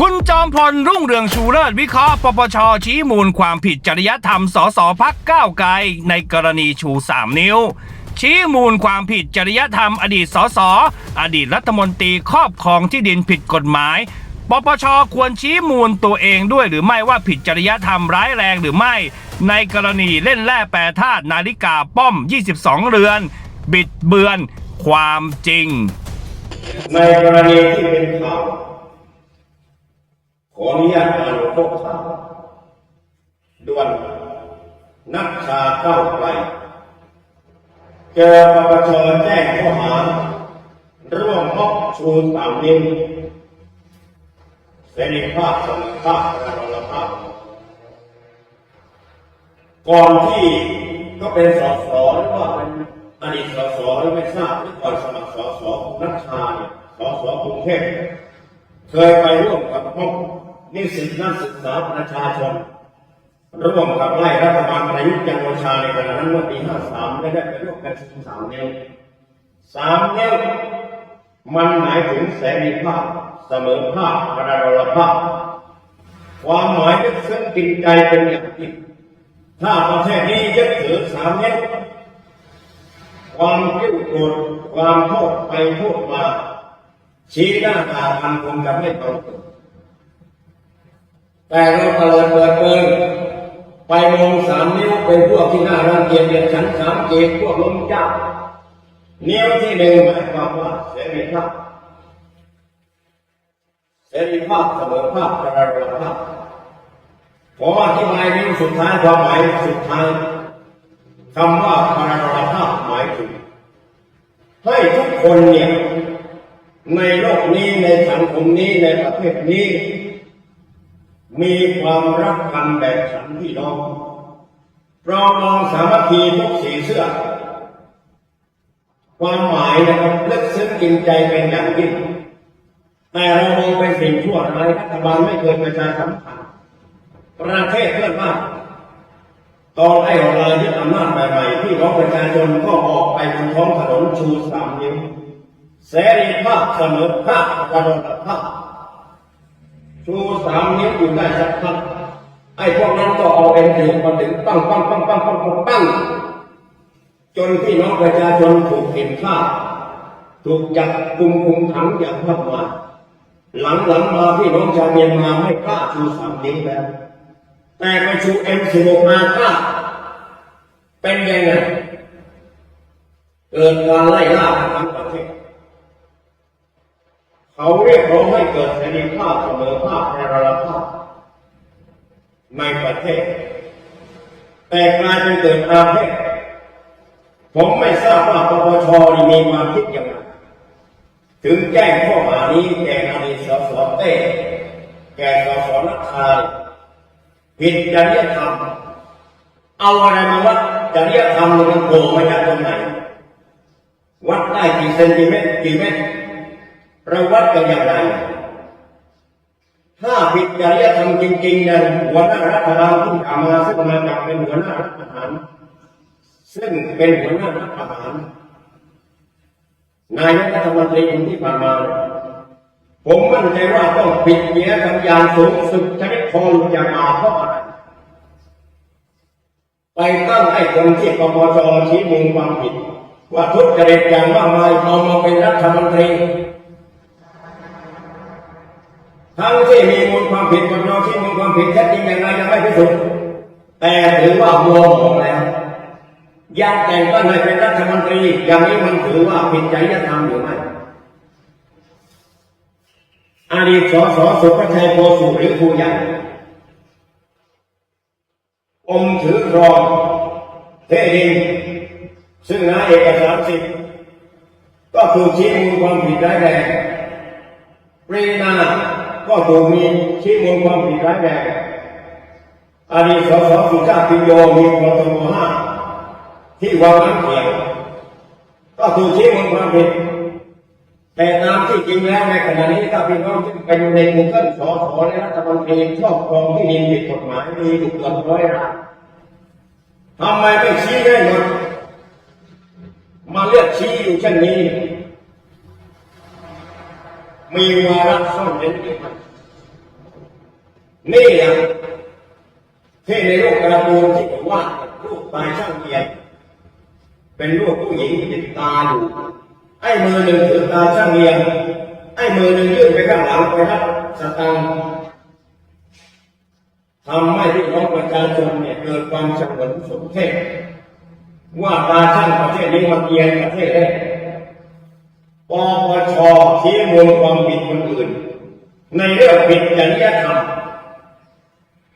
คุณจอมพลรุ่งเรืองชูเลิศวิเคราะห์ปปชชี้มูลความผิดจริยธรรมสสพักก้าวไกลในกรณีชู 3 นิ้ว ชี้มูลความผิดจริยธรรมอดีตสสอดีตรัฐมนตรีครอบครองที่ดินผิดกฎหมาย ปปชควรชี้มูลตัวเองด้วยหรือไม่ว่าผิดจริยธรรมร้ายแรงหรือไม่ ในกรณีเล่นแร่แปรธาตุนาฬิกาป้อม 22 เรือน บิดเบือน ความจริง ในกรณีที่เป็นข่า ขออนุญาตอ่านข้อความด่วนนักข่าวก้าไกลเจอปปชแจ้งข้อหาร่วมมอบชูสามนิ้วเสรีภาพสมรรถภาพและรภาพ ก่อนที่ก็เป็นสสหรือว่าเป็นอดีตสสหรือไม่ทราบหรือก่อนสมัครสสอนักชาเนี่ยสสกรุงเทพเคยไปร่วมกับพวก นิสิตนักศึกษาประชาชนร่วมกับไล่รัฐบาลประยุทธ์จันทร์โอชาในขณะนั้นเมื่อปี53ได้ได้ไปร่วมกันชุมสามนิ้วสามนิ้วมันหมายถึงเสรีภาพเสมอภาพกระดรภาพ ความหมายลึกซึ้งกินใจเป็นอย่างยิ่งถ้าประเทศนี้ยึดถือสามนี้ความกิ้วโกรธความโทษไปโทษมาชี้หน้าตาทันคงจะไม่ตรงกัน แต่เราเปิดเปิดเปิดไปมองสามนิ้วเป็นพวกที่น่ารังเกียจเนี่ยฉันสามเกตพวกล้มเจ้านิ้วที่หนึ่งหมายความว่าเสรีภาพเสรีภาพเสมอภาพกระดับภาพผมอธิบายนี้สุดท้ายความหมายสุดท้ายคำว่าปรารภาพหมายถึงให้ทุกคนเนี่ยในโลกนี้ในสังคมนี้ในประเทศนี้ มีความรักกันแบบสันพี่น้องปรองมองสามัคคีทุกสีเสื้อ ความหมายนะครับลึกซึ้งกินใจเป็นอย่างยิ่งแต่เรามองเป็นสิ่งชั่วร้ายรัฐบาลไม่เคยประชาสัมพันธ์ประเทศเพื่อนบ้านตอนไอ้ของเรายึดอำนาจใหม่ๆที่น้องประชาชนก็ออกไปบนท้องถนนชูสามนิ้วเสรีภาพเสมอภาคกระโดด ชูสามนิ้วอยู่ได้สักพักไอ้พวกนั้นก็เอาเอ็นถีมาถึงปั้งปั้งปั้งปั้งปั้งปั้งปั้งจนพี่น้องประชาชนถูกเห็นฆ่า ถูกจับกุมคุมขังอย่างมากมายหลังๆมาพี่น้องชาวเมียนมาไม่กล้าชูสามนิ้วแล้ว แต่ไปชูเอ็มสิบหกมาก็เป็นยังไงเกิดการไล่ล่าทั้งประ เขาเรียกร้องให้เกิดเสรีภาพเสมอภาพในระดับภาพในประเทศ แต่กลายเป็นเกิดอาเพศผมไม่ทราบว่าปปชมีความคิดอย่างไรถึงแจ้งข้อหานี้แก่อดีตสสเต้แก่สสนักขาวผิดจริยธรรมเอาอะไรมาวัดจริยธรรมมันโผล่มาจากตรงไหนวัดได้กี่เซนติเมตรกี่เมตร เราวัดกันอย่างไร ถ้าผิดจริยธรรมจริงๆเนี่ยหัวหน้ารัฐบาลที่ผ่านมาซึ่งมาจากเป็นหัวหน้ารัฐประหารซึ่งเป็นหัวหน้ารัฐประหารนายกรัฐมนตรีคนที่ผ่านมา ผมมั่นใจว่าต้องผิดเนี้ยกันอย่าสูงสุดชนิดคอหลุดจากอาเพราะอะไรไปตั้งให้คนที่ปปชชี้มูลความผิด ว่าทุจริตอย่างมากมายเอามาเป็นรัฐมนตรี ทั้งที่มีมูลความผิดกับเราที่มูลความผิดแท้จริงอย่างไรยังไม่พิสูจน์แต่ถือว่ามัวหมองแล้วยังแต่งตั้งให้เป็นรัฐมนตรีอย่างนี้มันถือว่าผิดจริยธรรมหรือไม่อดีตสสสุภชัยโพสุหรือครูใหญ่อมถือครองเทดินซึ่งนาเอกสารสิทธิ์ก็ถูกชี้มูลความผิดร้แรงปรีนา ก็ถูกมีชี้มูลความผิดร้ายแรงอดีตสสสุชาติโยมีพตมห้าที่วังน้ำเขียวก็ถูกชี้มูลความผิด แต่ตามที่จริงแล้วในขณะนี้ถ้าพี่น้องที่ไปอยู่ในกลุ่มเกิลสสอและรัฐมนตรีครอบครองที่ดินผิดกฎหมายมีอยู่เกือบร้อยรายทำไมไม่ชี้ได้หมดมาเลือกชี้อยู่เช่นนี้ มีวาระซ่อนเร้นด้วยมัน นี่แหละที่ในโลกการ์ตูนที่ผมว่ารูปตายช่างเกียรเป็นรูปผู้หญิงที่ติดตาอยู่ไอ้มือหนึ่งถือตาช่างเกียรไอ้มือหนึ่งยื่นไปข้างหลังไปรับสตังค์ทำให้พี่น้องประชาชนเนี่ยเกิดความฉงนสมเพชว่าตาช่างประเทศนี้มาเกียรประเทศแรกปปชชี้มูลความผิดคนอื่น ในเรื่องผิดจริยธรรม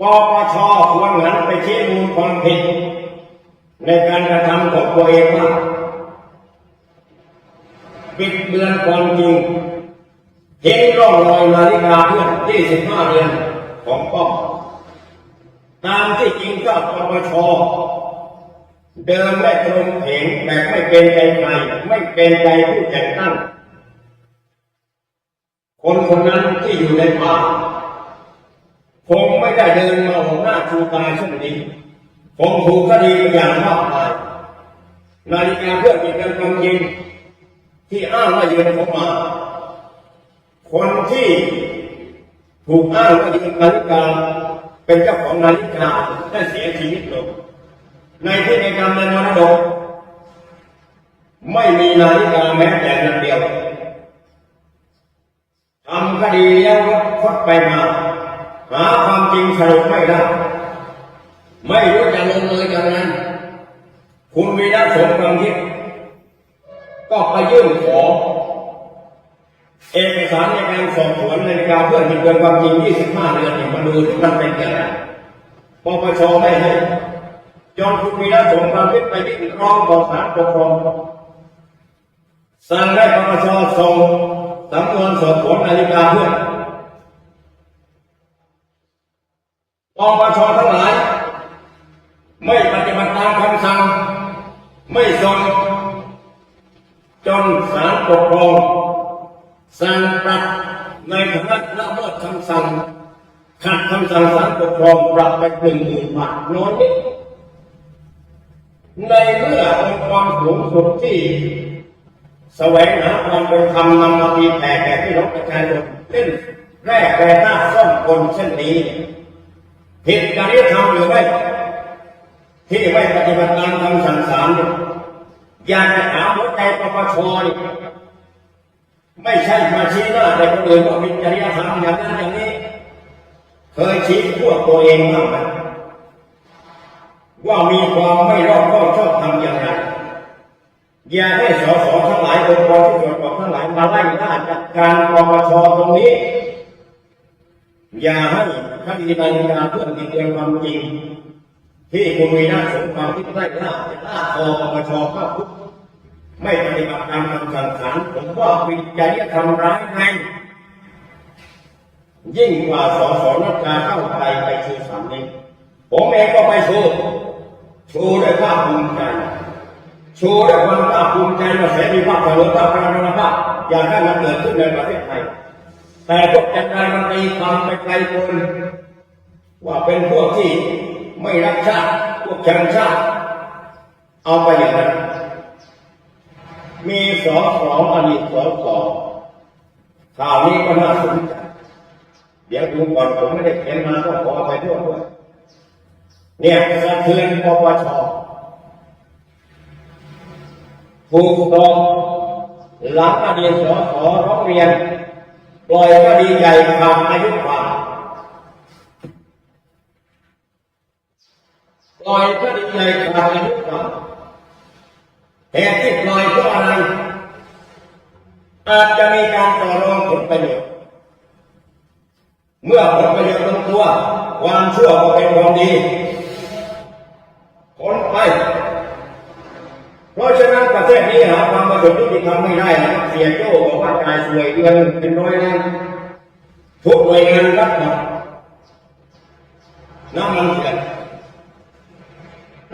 ปปชควรหันไปชี้มูลความผิด ในการกระทำของตัวเองว่าปิดเบือนความจริงเห็นร่องรอยนาฬิกาเพื่อน25เดือนของป้อมตามที่จริงก็ปปชเดินไม่ตรงเห็นแบบไม่เป็นใจใครไม่เป็นใจผู้แต่งตั้งคนคนนั้นที่อยู่ในป่า คงไม่ได้เดินมาออกหน้าชูตาเช่นนี้คงถูกคดีอย่างมากมายนาฬิกาเพื่อปิดการความจริงที่อ้างว่ายืนผมมา คนที่ถูกอ้างว่ายืนนาฬิกาเป็นเจ้าของนาฬิกาได้เสียชีวิตลงในที่ในการในมรดกไม่มีนาฬิกาแม้แต่นาเดียวทำคดีแล้วก็ฟดไปมา หาความจริงสรุปไม่ได้ ไม่รู้จะลงเลยอย่างนั้นคุณวีระสมความคิด ก็ไปยื่นขอ เอกสารในการสอบสวนในการเพื่อบิดเบือนความจริง 25 เดือนเนี่ยมาดูที่มันเป็นย่างไรปปชไม่ให้จนคุณวีระสมความคิดไปยื่นร้องต่อศาลปกครองสั่งให้ปปชส่งสำนวนสอบสวนนาฬิกาเพื่อน ปกครองสั่งปรับในฐานะละเมิดคำสั่งขัดคำสั่งศาลปกครองปรับไปหนึ่งหมื่นบาทน้อยนิดในเมื่อองค์กรสูงสุดที่แสวงหาความเป็นธรรมนำมาตีแผ่แก่พี่น้องประชาชนเล่นแรกแปรหน้าซ่อมคนเช่นนี้ผิดจริยธรรมหรือไม่ที่ไม่ปฏิบัติตามคำสั่งศาลอยากจะถามหัวใจปปชนี่ ไม่ใช่มาชี้หน้าแต่คนอื่นว่ามีจริยธรรมอย่างนั้นอย่างนี้ เคยชี้พวกตัวเองบ้างไหมว่ามีความไม่รอบคอบชอบทำอย่างไรอย่าให้สสทั้งหลายองค์กรที่เกี่ยวข้องทั้งหลายมาไล่ล่าจัดการปปชตรงนี้ อย่าให้คดีนาฬิกาเพื่อนติดเตือนความจริง ที่คุณวีระสมความที่ได้ล่าล่าคอปปชเข้าคุก ไม่ปฏิบัติตามคำสั่งศาลผมว่าวิจารยธรรมร้ายแรงยิ่งกว่าสสนักการเข้าไปไปชูสามนี้ผมเองก็ไปชูชูด้วยภาคภูมิใจชูด้วยความภาคภูมิใจว่าเสรีภาพเสรีภาพพลังภาพอย่ากให้มันเกิดขึ้นในประเทศไทย แต่พวกจัดการมันตีความไปไกลเกินว่าเป็นพวกที่ไม่รักชาติพวกแข่งชาติเอาไปอย่างนั้น มีสอสออดีตสอสอข่าวนี้ก็น่าสนใจ เดี๋ยวดูก่อนผมไม่ได้เขียนมาต้องขออภัยด้วยด้วย เนี่ยสะเทือนปปชถูกต้องหลังอดีตสอสอร้องเรียน ปล่อยคดีใหญ่ขาดอายุความปล่อยคดีใหญ่ขาดอายุความ เหตุที่ปล่อยเพราะอะไร อาจจะมีการต่อรองผลประโยชน์ เมื่อผลประโยชน์ลงตัว ความชั่วก็เป็นความดีผลไปเพราะฉะนั้นประเทศนี้หาความประโยชน์ยุติธรรมไม่ได้นะเสียโจ้บอกว่าจ่ายสวยเดือนเป็นร้อยล้านทุกหน่วยงานรับหมดน้ำมันเถื่อน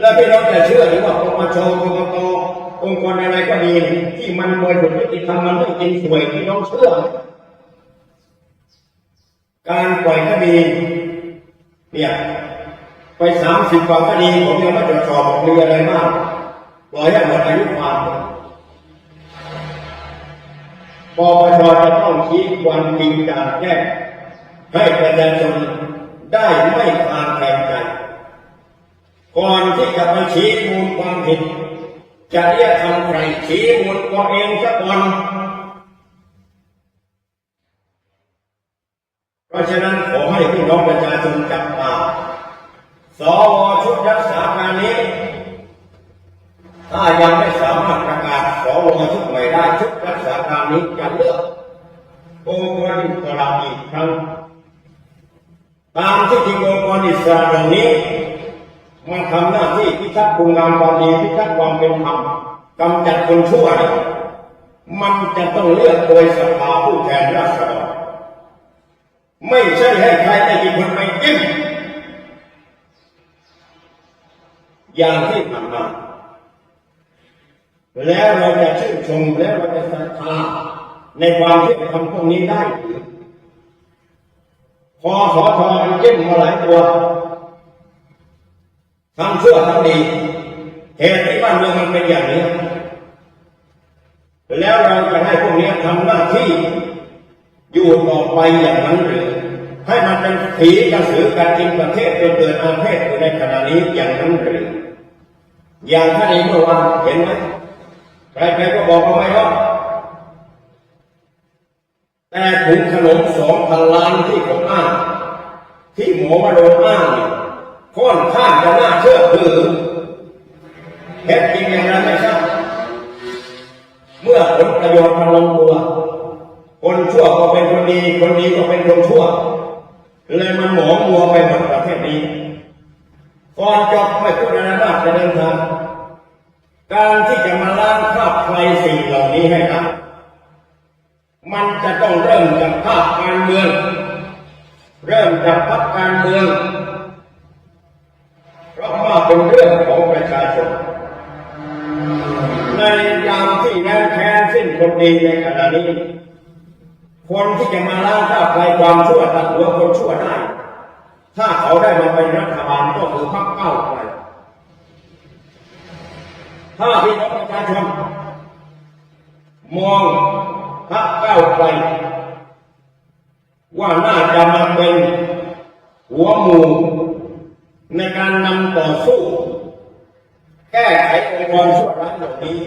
แล้วพี่น้องจะเชื่อหรือว่าปปชกกต องค์กรอะไรก็ดีที่มันบริสุทธิ์ยุติธรรมมันไม่กินสวยพี่น้องเชื่อ การปล่อยคดีเนี่ยไปสามสิบกว่าคดีผมยังไม่ตรวจสอบมีอะไรบ้างปล่อยให้หมดอายุความปปชจะต้องชี้ความจริงจากแก้ให้ประชาชนได้ไม่คลางแคลงใจก่อนที่จะไปชี้มูลความผิด จะเรียกทำใครชี้มูลตัวเองซะก่อนเพราะฉะนั้นขอให้พี่น้องประชาชนจับตาสวชุดรักษาการนี้ ถ้ายังไม่สามารถประกาศสวชุดใหม่ได้ชุดรักษาการนี้จะเลือกองค์กรอิสระอีกครั้งตามที่จริงองค์กรอิสระเหล่านี้ มันทำหน้าที่พิทักษ์คุณงามความดีพิทักษ์ความเป็นธรรมกำจัดคนชั่วมันจะต้องเลือกโดยสภาผู้แทนราษฎรไม่ใช่ให้ใครได้กี่คนไปจิ้มอย่างที่ผ่านมาแล้วเราจะชื่นชมแล้วเราจะศรัทธาในความที่ทำพวกนี้ได้หรือพอสอทอมันจิ้มมาหลายตัว ทำชั่วทำดีเหตุที่บ้านเมืองมันเป็นอย่างนี้ แล้วเราจะให้พวกนี้ทำหน้าที่อยู่ต่อไปอย่างนั้นหรือให้มันเป็นผีกระสือกันกินประเทศจนเกิดอาเพศอยู่ในขณะนี้อย่างนั้นหรืออย่างท่านเองเมื่อวานเห็นไหมใครๆก็บอกว่าไม่รอดแต่ถุงขนมสองพันล้านที่ผมอ้างที่หมอมาโดนอ้างเนี่ย ค่อนข้างจะน่าเชื่อถือเท็จจริงอย่างนั้นไม่ทราบเมื่อผลประโยชน์มันลงตัวคนชั่วก็เป็นคนดี คนดีก็เป็นคนชั่ว เลยมันหมองมัวไปหมดประเทศนี้ก่อนจบไม่พูดอะไรมาจะเดินทางการที่จะมาล้างคราบใครสิ่งเหล่านี้ให้ได้มันจะต้องเริ่มจากภาคการเมือง เริ่มจากพรรคการเมือง ราะว่าเป็นเรื่องของประชาชน ในยามที่แรงแค้นสิ้นคนดีในขณะนี้ คนที่จะมาล้างคราบใครความชั่วตัดหัวคนชั่วได้ ถ้าเขาได้มาเป็นรัฐบาลก็คือพรรคเก้าไกลถ้าพี่น้องประชาชนมองพรรคเก้าไกลว่าน่าจะมาเป็นหัวหมู่ ในการนำต่อสู้ แก้ไของค์กรชั่วร้ายเหล่านี้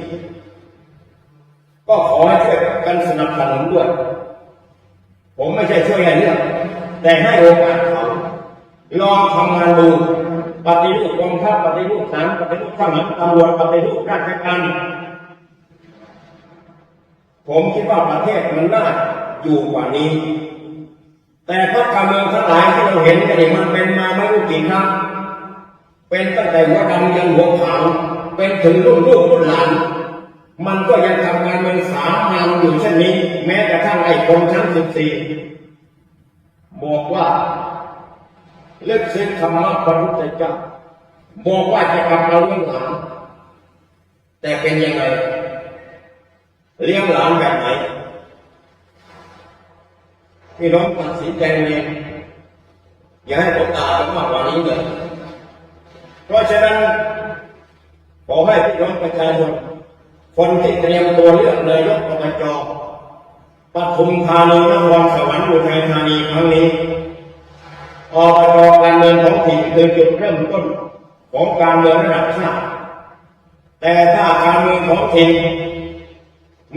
ก็ขอให้ช่วยกันสนับสนุนด้วย ผมไม่ใช่ช่วยให้เรื่องแต่ให้โอกาสเขาลองทำงานดูปฏิรูปกองทัพปฏิรูปศาลปฏิรูปทหารตำรวจปฏิรูปราชการผมคิดว่าประเทศมันน่าอยู่กว่านี้ แต่พรรคการเมืองทั้งหลายที่เราเห็นกันนี่มันเป็นมาไม่รู้กี่ครั้ง เป็นตั้งแต่หัวดำยันหัวขาวเป็นถึงรุ่นลูกรุ่นหลาน มันก็ยังทำงานเมืองสามงานอยู่เช่นนี้ แม้กระทั่งไอ้คนชั้นสิบสี่บอกว่าเลิกซึ้งธรรมะพระพุทธเจ้าบอกว่าจะกลับมาเลี้ยงหลานแต่เป็นยังไง เลี้ยงหลานแบบไหนพี่น้องตัดสินใจเองอย่าให้ผมด่าไปมากกว่านี้เลย เพราะฉะนั้นขอให้พี่น้องประชาชนคนที่เตรียมตัวเลือกนายกอบจปทุมธานีนครสวรรค์อุทัยธานีครั้งนี้อบจการเมืองท้องถิ่นคือจุดเริ่มต้นของการเมืองระดับชาติแต่ถ้าการเมืองท้องถิ่น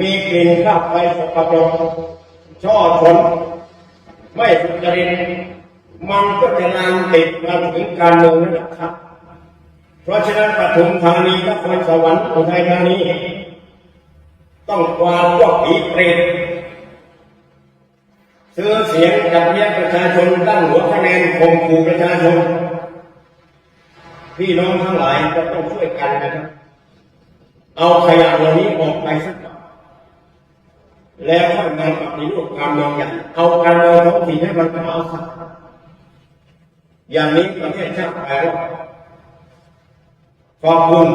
มีกลิ่นข้าวไฟสกปรกช่อชนไม่สุจริตมันก็จะลามติดมาถึงการเมืองระดับชาติ ราะฉะนั้นปทุมธานีนครสวรรค์อุทัยธานีต้องกวาดพวกผีเปรตซื้อเสียงจับเลี้ยประชาชนตั้งหัวคะแนนข่มขู่ประชาชน พี่น้องทั้งหลายจะต้องช่วยกันนะครับ เอาขยะเหล่านี้ออกไปสักก่อนแล้วค่อยมาปฏิรูปการเมืองอย่างเอาการเมืองท้องถิ่นให้มันเอาสักอย่างนี้ประเทศชาติไปแล้ว ขอบคุณ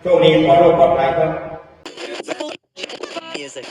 โชคดีขอโทษปลอดภัยครับ Music.